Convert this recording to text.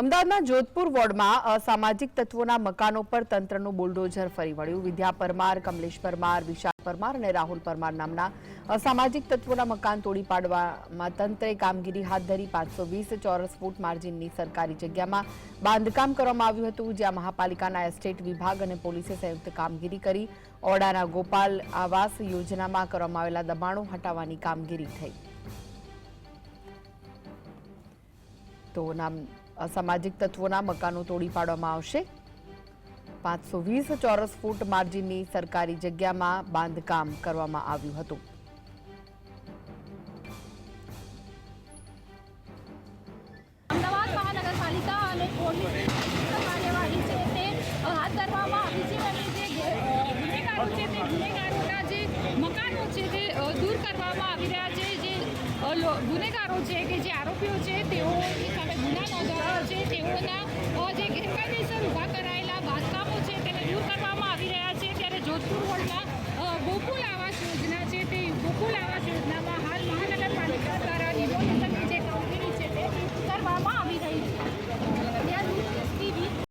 અમદાવાદના જોધપુર વોર્ડમાં અસામાજિક તત્વોના મકાનો પર તંત્રનું બુલડોઝર ફરી વળ્યું. વિદ્યા પરમાર, કમલેશ પરમાર, વિશાલ પરમાર અને રાહુલ પરમાર નામના અસામાજિક તત્વોના મકાન તોડી પાડવામાં તંત્રે કામગીરી હાથ ધરી પાંચસો વીસ ચોરસ ફૂટ માર્જિનની સરકારી જગ્યામાં બાંધકામ કરવામાં આવ્યું હતું, જ્યાં મહાપાલિકાના એસ્ટેટ વિભાગ અને પોલીસે સંયુક્ત કામગીરી કરી. ઓડાના ગોપાલ આવાસ યોજનામાં કરવામાં આવેલા દબાણો હટાવવાની કામગીરી થઈ. તો સામાજિક તત્વોના મકાનો તોડી પાડવામાં આવશે. પાંચસો વીસ ચોરસ ફૂટ માર્જિનની સરકારી જગ્યામાં બાંધકામ કરવામાં આવ્યું હતું. અમદાવાદ મહાનગરપાલિકા અને અને જે ગુનેગારો છે જે દૂર કરવામાં આવી રહ્યા છે. જે ગુનેગારો છે કે જે આરોપીઓ છે તેઓની 我不哑巴行